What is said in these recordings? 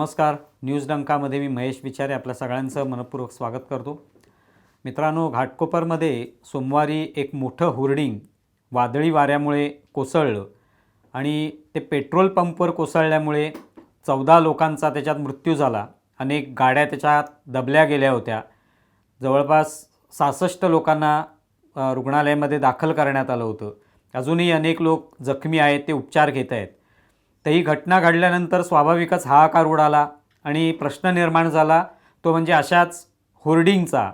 नमस्कार. न्यूज डंकामध्ये मी महेश विचारे आपल्या सगळ्यांचं मनपूर्वक स्वागत करतो. मित्रांनो घाटकोपरमध्ये सोमवारी एक मोठं होर्डिंग वादळी वाऱ्यामुळे कोसळलं आणि ते पेट्रोल पंपवर कोसळल्यामुळे चौदा लोकांचा त्याच्यात मृत्यू झाला. अनेक गाड्या त्याच्यात दबल्या गेल्या होत्या. जवळपास सहासष्ट लोकांना रुग्णालयामध्ये दाखल करण्यात आलं होतं. अजूनही अनेक लोक जखमी आहेत ते उपचार घेत आहेत. तर ही घटना घडल्यानंतर स्वाभाविकच हाहाकार उडाला आणि प्रश्न निर्माण झाला. तो म्हणजे अशाच होर्डिंगचा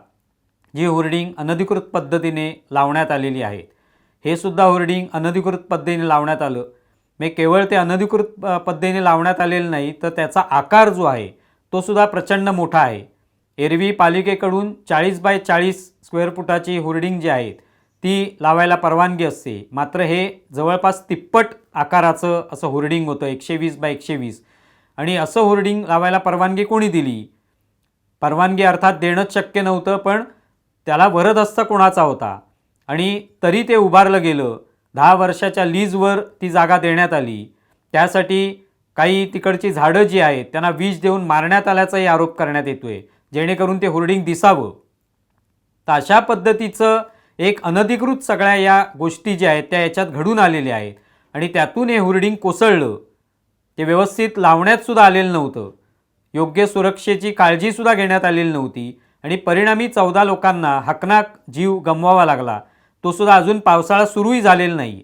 जी होर्डिंग अनधिकृत पद्धतीने लावण्यात आलेली आहे. हे सुद्धा होर्डिंग अनधिकृत पद्धतीने लावण्यात आलं. मी केवळ ते अनधिकृत पद्धतीने लावण्यात आलेलं नाही तर त्याचा आकार जो आहे तो सुद्धा प्रचंड मोठा आहे. एरवी पालिकेकडून चाळीस बाय चाळीस स्क्वेअर फुटाची होर्डिंग जी आहेत ती लावायला परवानगी असते. मात्र हे जवळपास तिप्पट आकाराचं असं होर्डिंग होतं एकशे वीस बाय एकशे वीस आणि असं होर्डिंग लावायला परवानगी कोणी दिली? परवानगी अर्थात देणंच शक्य नव्हतं पण त्याला वरदस्त कोणाचा होता? आणि तरी ते उभारलं गेलं. दहा वर्षाच्या लीजवर ती जागा देण्यात आली. त्यासाठी काही तिकडची झाडं जी आहेत त्यांना विष देऊन मारण्यात आल्याचाही आरोप करण्यात येतोय जेणेकरून ते होर्डिंग दिसावं. तर अशा पद्धतीचं एक अनधिकृत सगळ्या या गोष्टी ज्या आहेत त्या याच्यात घडून आलेल्या आहेत. आणि त्यातून हे होर्डिंग कोसळलं. ते व्यवस्थित लावण्यातसुद्धा आलेलं नव्हतं. योग्य सुरक्षेची काळजीसुद्धा घेण्यात आलेली नव्हती. आणि परिणामी चौदा लोकांना हकनाक जीव गमवावा लागला. तो सुद्धा अजून पावसाळा सुरूही झालेला नाही.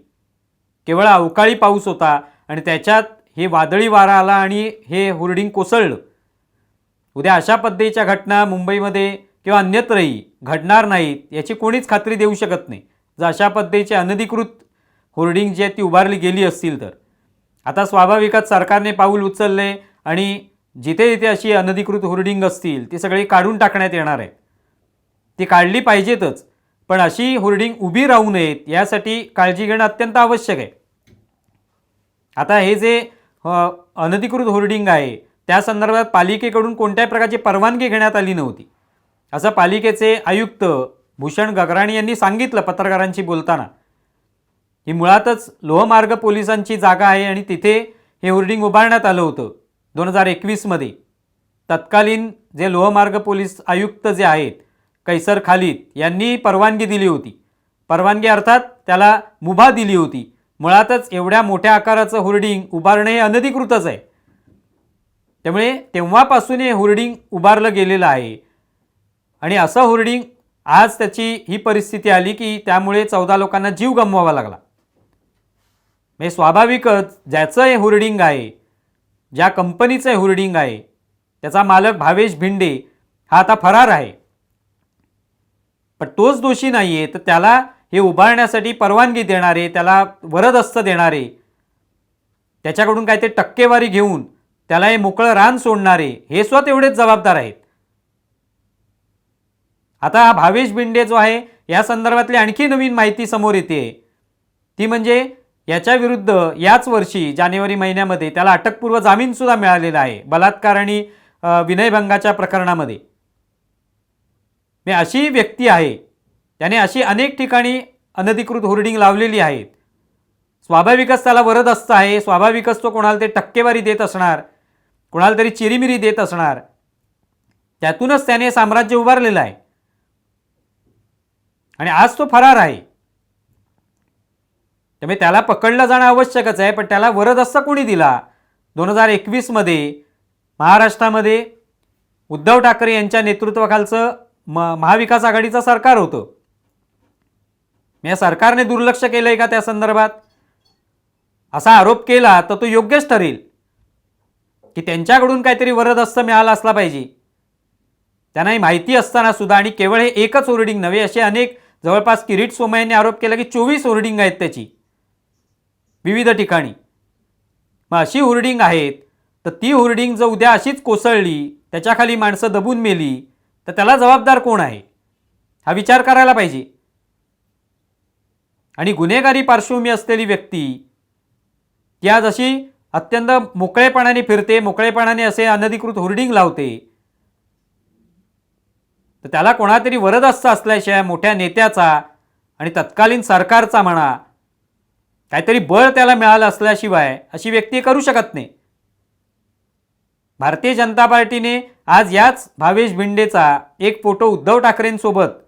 केवळ अवकाळी पाऊस होता आणि त्याच्यात हे वादळी वारा आला आणि हे होर्डिंग कोसळलं. उद्या अशा पद्धतीच्या घटना मुंबईमध्ये किंवा अन्यत्रही घडणार नाहीत याची कोणीच खात्री देऊ शकत नाही. जर अशा पद्धतीचे अनधिकृत होर्डिंग जी आहे ती उभारली गेली असतील तर. आता स्वाभाविकच सरकारने पाऊल उचलले आणि जिथे जिथे अशी अनधिकृत होर्डिंग असतील ती सगळी काढून टाकण्यात येणार आहेत ती काढली पाहिजेतच पण अशी होर्डिंग उभी राहू नयेत यासाठी काळजी घेणं अत्यंत आवश्यक आहे. आता हे जे अनधिकृत होर्डिंग आहे त्या संदर्भात पालिकेकडून कोणत्याही प्रकारची परवानगी घेण्यात आली नव्हती. असं पालिकेचे आयुक्त भूषण गगराणी यांनी सांगितलं पत्रकारांशी बोलताना. ही मुळातच लोहमार्ग पोलिसांची जागा आहे आणि तिथे हे होर्डिंग उभारण्यात आलं होतं दोन हजार एकवीसमध्ये. तत्कालीन जे लोहमार्ग पोलीस आयुक्त जे आहेत कैसर खालीद यांनी परवानगी दिली होती. परवानगी अर्थात त्याला मुभा दिली होती. मुळातच एवढ्या मोठ्या आकाराचं होर्डिंग उभारणं हे अनधिकृतच आहे. त्यामुळे तेव्हापासून हे होर्डिंग उभारलं गेलेलं आहे. आणि असं होर्डिंग आज त्याची ही परिस्थिती आली की त्यामुळे चौदा लोकांना जीव गमवावा लागला. म्हणजे स्वाभाविकच ज्याचं हे होर्डिंग आहे ज्या कंपनीचं हे होर्डिंग आहे त्याचा मालक भावेश भिंडे हा आता फरार आहे. पण तोच दोषी नाही आहे तर त्याला हे उभारण्यासाठी परवानगी देणारे त्याला वरदस्त देणारे त्याच्याकडून काय ते टक्केवारी घेऊन त्याला हे मोकळं रान सोडणारे हे स्वतः एवढेच जबाबदार आहेत. आता हा भावेश बिंडे जो आहे या संदर्भातली आणखी नवीन माहिती समोर येते. ती म्हणजे याच्या विरुद्ध याच वर्षी जानेवारी महिन्यामध्ये त्याला अटकपूर्व जामीनसुद्धा मिळालेला आहे बलात्कार आणि विनयभंगाच्या प्रकरणामध्ये. मी अशी व्यक्ती आहे त्याने अशी अनेक ठिकाणी अनधिकृत होर्डिंग लावलेली आहेत स्वाभाविकच त्याला वरद असतं आहे स्वाभाविकच तो कोणाला तरी टक्केवारी देत असणार कोणाला तरी चिरीमिरी देत असणार. त्यातूनच त्याने साम्राज्य उभारलेलं आहे. आणि आज तो फरार आहे. त्यामुळे त्याला पकडलं जाणं आवश्यकच आहे पण त्याला वरदहस्त कोणी दिला? दोन हजार एकवीसमध्ये महाराष्ट्रामध्ये उद्धव ठाकरे यांच्या नेतृत्वाखालचं म महाविकास आघाडीचं सरकार होतं. या सरकारने दुर्लक्ष केलं आहे का त्या संदर्भात? असा आरोप केला तर तो योग्यच ठरेल. की त्यांच्याकडून काहीतरी वरदस्त मिळाला असला पाहिजे. त्यांनाही माहिती असताना सुद्धा आणि केवळ हे एकच होर्डिंग नव्हे असे अनेक जवळपास किरीट सोमय्या यांनी आरोप केला की चोवीस होर्डिंग आहेत त्याची. विविध ठिकाणी. मग अशी होर्डिंग आहेत तर ती होर्डिंग जर उद्या अशीच कोसळली त्याच्याखाली माणसं दबून मेली तर त्याला जबाबदार कोण आहे? हा विचार करायला पाहिजे. आणि गुन्हेगारी पार्श्वभूमी असलेली व्यक्ती ती आज अशी अत्यंत मोकळेपणाने फिरते मोकळेपणाने असे अनधिकृत होर्डिंग लावते तर त्याला कोणातरी वरदस्त असल्याशिवाय मोठ्या नेत्याचा आणि तत्कालीन सरकारचा म्हणा काहीतरी बळ त्याला मिळालं असल्याशिवाय अशी व्यक्ती करू शकत नाही. भारतीय जनता पार्टीने आज याच भावेश भिंडेचा एक फोटो उद्धव ठाकरेंसोबत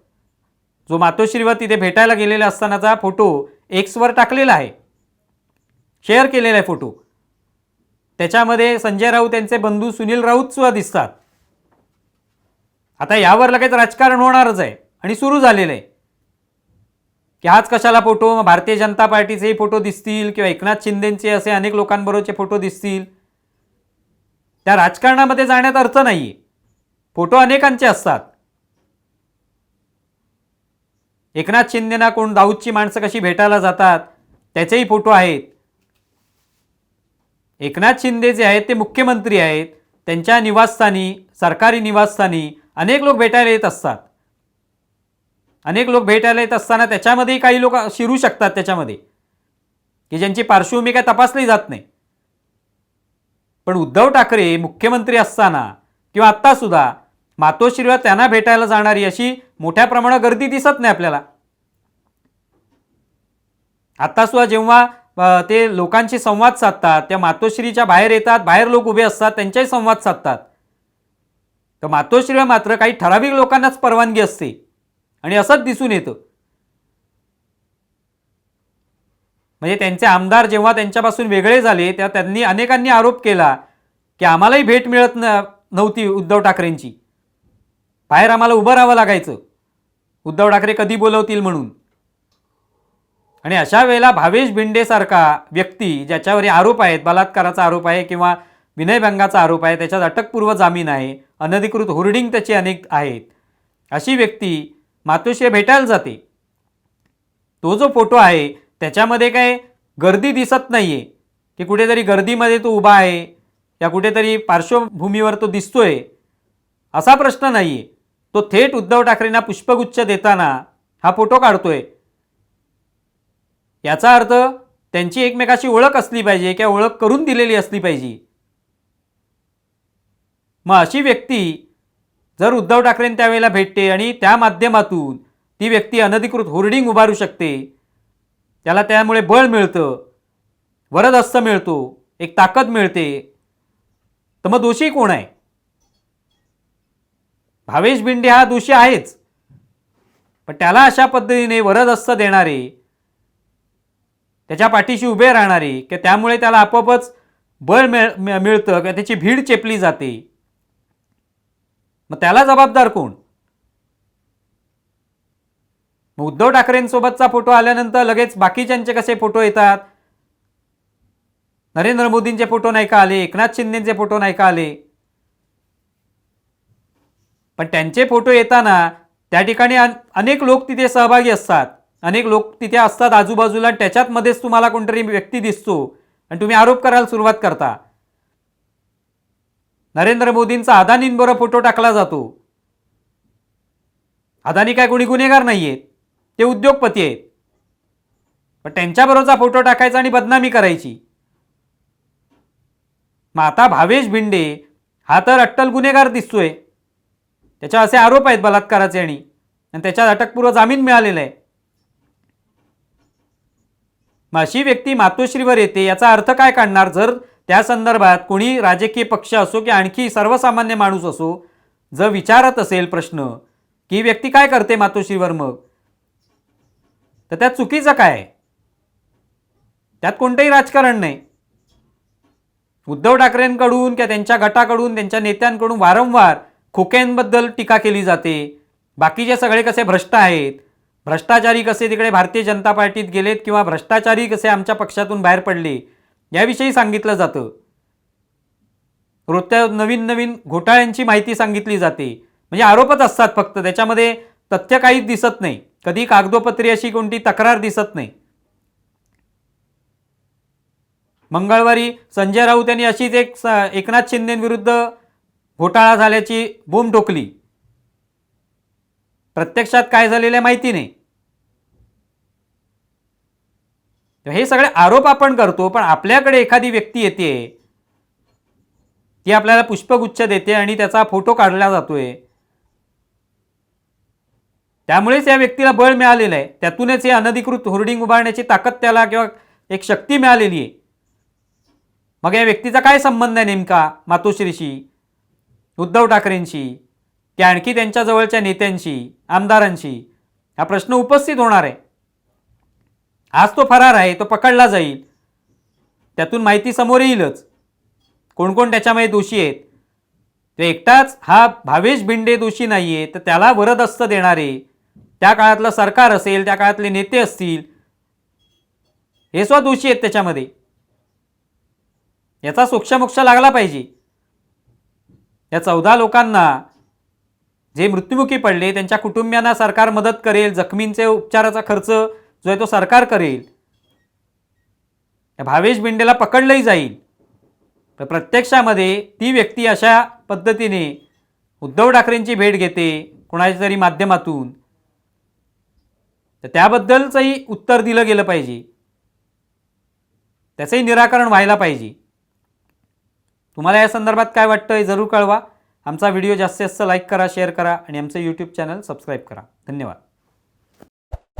जो मातोश्रीवर तिथे भेटायला गेलेला असतानाचा फोटो एक्सवर टाकलेला आहे. शेअर केलेला आहे फोटो. त्याच्यामध्ये संजय राऊत यांचे बंधू सुनील राऊत सुद्धा दिसतात. आता यावर लगेच राजकारण होणारच आहे आणि सुरू झालेलं आहे. की हाच कशाला फोटो? मग भारतीय जनता पार्टीचेही फोटो दिसतील किंवा एकनाथ शिंदेचे असे अनेक लोकांबरोबरचे फोटो दिसतील. त्या राजकारणामध्ये जाण्यात अर्थ नाही फोटो अनेकांचे असतात. एकनाथ शिंदेना कोण दाऊदची माणसं कशी भेटायला जातात त्याचेही फोटो आहेत. एकनाथ शिंदे जे आहेत ते मुख्यमंत्री आहेत. त्यांच्या निवासस्थानी सरकारी निवासस्थानी अनेक लोक भेटायला येत असतात. अनेक लोक भेटायला येत असताना त्याच्यामध्येही काही लोक शिरू शकतात त्याच्यामध्ये. की ज्यांची पार्श्वभूमी काय तपासली जात नाही. पण उद्धव ठाकरे मुख्यमंत्री असताना किंवा आत्तासुद्धा मातोश्रीवर त्यांना भेटायला जाणारी अशी मोठ्या प्रमाणात गर्दी दिसत नाही आपल्याला. आत्तासुद्धा जेव्हा ते लोकांशी संवाद साधतात त्या मातोश्रीच्या बाहेर येतात बाहेर लोक उभे असतात त्यांच्याही संवाद साधतात. तर मातोश्रीला मात्र काही ठराविक लोकांनाच परवानगी असते. आणि असंच दिसून येतं. म्हणजे त्यांचे आमदार जेव्हा त्यांच्यापासून वेगळे झाले तेव्हा त्यांनी अनेकांनी आरोप केला की आम्हालाही भेट मिळत न नव्हती उद्धव ठाकरेंची. बाहेर आम्हाला उभं राहावं लागायचं. उद्धव ठाकरे कधी बोलवतील म्हणून. आणि अशा वेळेला भावेश भिंडेसारखा व्यक्ती ज्याच्यावर आरोप आहेत बलात्काराचा आरोप आहे किंवा विनयभंगाचा आरोप आहे त्याच्यात अटकपूर्व जामीन आहे अनधिकृत होर्डिंग त्याचे अनेक आहेत. अशी व्यक्ती मातोश्री भेटायला जाते. तो जो फोटो आहे त्याच्यामध्ये काय गर्दी दिसत नाही आहे की कुठेतरी गर्दीमध्ये तो उभा आहे या कुठेतरी पार्श्वभूमीवर तो दिसतोय असा प्रश्न नाही आहे तो थेट उद्धव ठाकरेंना पुष्पगुच्छ देताना हा फोटो काढतोय. याचा अर्थ त्यांची एकमेकाशी ओळख असली पाहिजे किंवा ओळख करून दिलेली असली पाहिजे. मग अशी व्यक्ती जर उद्धव ठाकरें त्यावेळेला भेटते आणि त्या माध्यमातून ती व्यक्ती अनधिकृत होर्डिंग उभारू शकते त्याला त्यामुळे बळ मिळतं वरदस्त मिळतो एक ताकद मिळते तर मग दोषी कोण आहे? भावेश बिंडे हा दोषी आहेच. पण त्याला अशा पद्धतीने वरदस्त देणारे त्याच्या पाठीशी उभे राहणारे की त्यामुळे त्याला आपोआपच बळ मिळ मिळ- मिळतं किंवा त्याची भीड चेपली जाते. मग त्याला जबाबदार कोण? मग उद्धव ठाकरेंसोबतचा फोटो आल्यानंतर लगेच बाकीच्यांचे कसे फोटो येतात? नरेंद्र मोदींचे फोटो नाही का आले? एकनाथ शिंदेचे फोटो नाही का आले? पण त्यांचे फोटो येताना त्या ठिकाणी अनेक लोक तिथे सहभागी असतात. अनेक लोक तिथे असतात आजूबाजूला. त्याच्यात मध्येच तुम्हाला कोणतरी व्यक्ती दिसतो. आणि तुम्ही आरोप करायला सुरुवात करता. नरेंद्र मोदींचा अदानींबरोबर फोटो टाकला जातो. अदानी काय कोणी गुन्हेगार नाही आहेत ते उद्योगपती आहेत. पण त्यांच्याबरोबरचा फोटो टाकायचा आणि बदनामी करायची. मग आता भावेश भिंडे हा तर अट्टल गुन्हेगार दिसतोय. त्याच्या असे आरोप आहेत बलात्काराचे आणि आणि त्याच्यात अटकपूर्व जामीन मिळालेला आहे. मग अशी व्यक्ती मातोश्रीवर येते याचा अर्थ काय काढणार? जर त्या संदर्भात कोणी राजकीय पक्ष असो की आणखी सर्वसामान्य माणूस असो जर विचारत असेल प्रश्न की व्यक्ती काय करते मातोश्रीवर मग तर त्यात चुकीचं काय? त्यात कोणतंही राजकारण नाही. उद्धव ठाकरेंकडून किंवा त्यांच्या गटाकडून त्यांच्या नेत्यांकडून वारंवार खोक्यांबद्दल टीका केली जाते. बाकीचे सगळे कसे भ्रष्ट आहेत भ्रष्टाचारी कसे तिकडे भारतीय जनता पार्टीत गेलेत किंवा भ्रष्टाचारी कसे आमच्या पक्षातून बाहेर पडले याविषयी सांगितलं जातं. रोजच्या नवीन नवीन घोटाळ्यांची माहिती सांगितली जाते. म्हणजे आरोपच असतात फक्त. त्याच्यामध्ये तथ्य काहीच दिसत नाही. कधी कागदोपत्री अशी कोणती तक्रार दिसत नाही. मंगळवारी संजय राऊत यांनी अशीच एक एकनाथ शिंदेविरुद्ध घोटाळा झाल्याची बोंब ठोकली. प्रत्यक्षात काय झालेलं माहिती नाही तर हे सगळे आरोप आपण करतो पण आपल्याकडे एखादी व्यक्ती येते ती आपल्याला पुष्पगुच्छ देते आणि त्याचा फोटो काढला जातोय. त्यामुळेच या व्यक्तीला बळ मिळालेलं आहे. त्यातूनच हे अनधिकृत होर्डिंग उभारण्याची ताकद त्याला किंवा एक शक्ती मिळालेली आहे. मग या व्यक्तीचा काय संबंध आहे नेमका? मातोश्रीशी उद्धव ठाकरेंशी की आणखी त्यांच्या जवळच्या नेत्यांशी आमदारांशी? हा प्रश्न उपस्थित होणार आहे. आज तो फरार आहे तो पकडला जाईल. त्यातून माहिती समोर येईलच. कोण कोण त्याच्यामध्ये दोषी आहेत? ते एकटाच हा भावेश भिंडे दोषी नाही आहे तर त्याला वरदस्त देणारे. त्या काळातलं सरकार असेल त्या काळातले नेते असतील हे सुद्धा दोषी आहेत त्याच्यामध्ये. याचा सोक्षमोक्ष लागला पाहिजे. या चौदा लोकांना जे मृत्युमुखी पडले त्यांच्या कुटुंबियांना सरकार मदत करेल जखमींचे उपचाराचा खर्च जो आहे तो सरकार करेल. भावेश बिंडेला पकडलंही जाईल. तर प्रत्यक्षामध्ये ती व्यक्ती अशा पद्धतीने उद्धव ठाकरेंची भेट घेते कोणाच्या तरी माध्यमातून. तर त्याबद्दलचंही उत्तर दिलं गेलं पाहिजे. त्याचंही निराकरण व्हायला पाहिजे. तुम्हाला या संदर्भात काय वाटतं हे जरूर कळवा. आमचा व्हिडिओ जास्तीत जास्त लाईक करा शेअर करा आणि आमचं यूट्यूब चॅनल सबस्क्राईब करा. धन्यवाद.